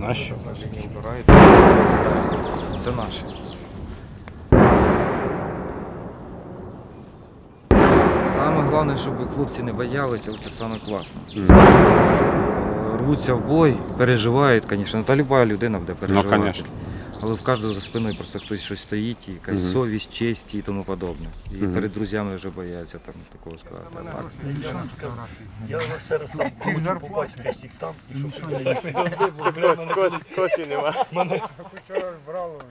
Наші. Це наші. Саме головне, щоб хлопці не боялися, це саме класно. Е, Рвуться в бой, переживають, звісно. Ну, та люба людина буде переживати. конечно. Але в кожного за спиною просто хтось щось стоїть, і якась Мгм. совість, честь і тому подобне. І Мгм. перед друзями вже бояться там такого сказати. А Я вас ще раз там хочу побачити всіх там і щоб Косі нема.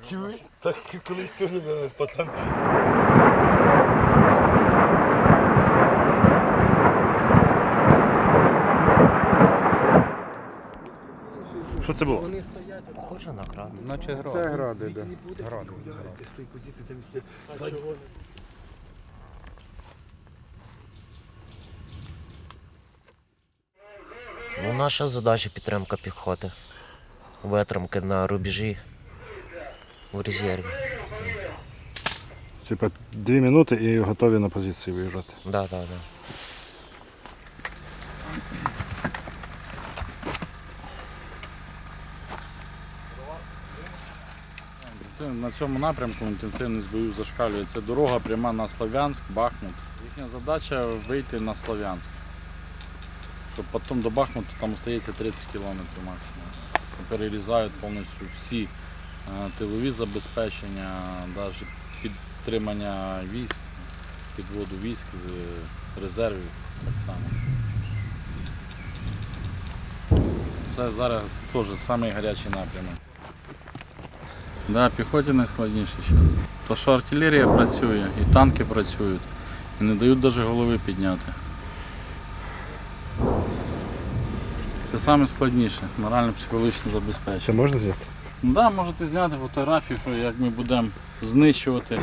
чуєш? Так колись теж мене пацан. Що це було? Похоже на град. Наче гра. Це гради, да. Гради. Ну, наша задача підтримка піхоти. Витримки на рубежі в резерві. Типа дві минути і готові на позиції виїжджати. Да, да, да. Це на цьому напрямку інтенсивність боїв зашкалює. Це дорога пряма на Слов'янськ, Бахмут. Їхня задача вийти на Слов'янськ. Щоб потім до Бахмуту там остається 30 кілометрів максимум. Перерізають повністю всі е, тилові забезпечення, навіть підтримання військ, підводу військ з резервів так само. Це зараз теж самий гарячий напрямок. Да, піхоті найскладніше зараз. То що артилерія працює, і танки працюють, і не дають навіть голови підняти. Це найскладніше, морально-психологічне забезпечення. Це можна зняти? Ну да, можете зняти фотографію, що як ми будемо знищувати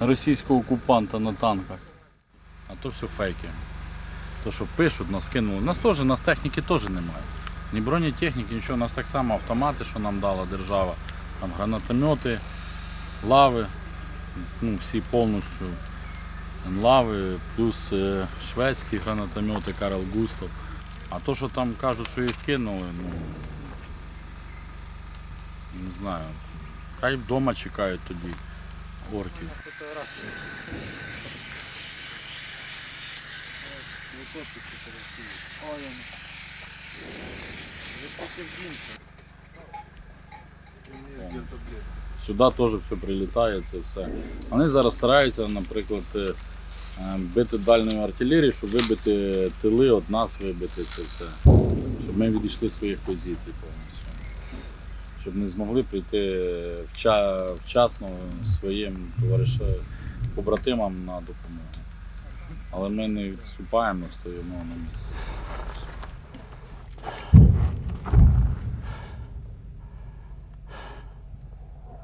російського окупанта на танках. А то все фейки. То, що пишуть, нас кинули. Нас теж, нас техніки теж немає. Ні бронетехніки, нічого, у нас так само автомати, що нам дала держава. Там гранатомети, лави, ну, всі повністю лави, плюс е, шведські гранатомети Карл Густав. А то, що там кажуть, що їх кинули, ну не знаю. Хай вдома чекають тоді орків. Сюди теж все прилітає, це все. Вони зараз стараються, наприклад, е, е, бити дальньою артилерією, щоб вибити тили від нас, вибити це все. Щоб ми відійшли з своїх позицій повністю. Щоб не змогли прийти вчасно своїм товаришам, побратимам на допомогу. Але ми не відступаємо, стоїмо на місці.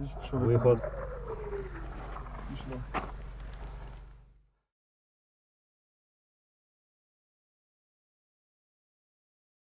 Виход.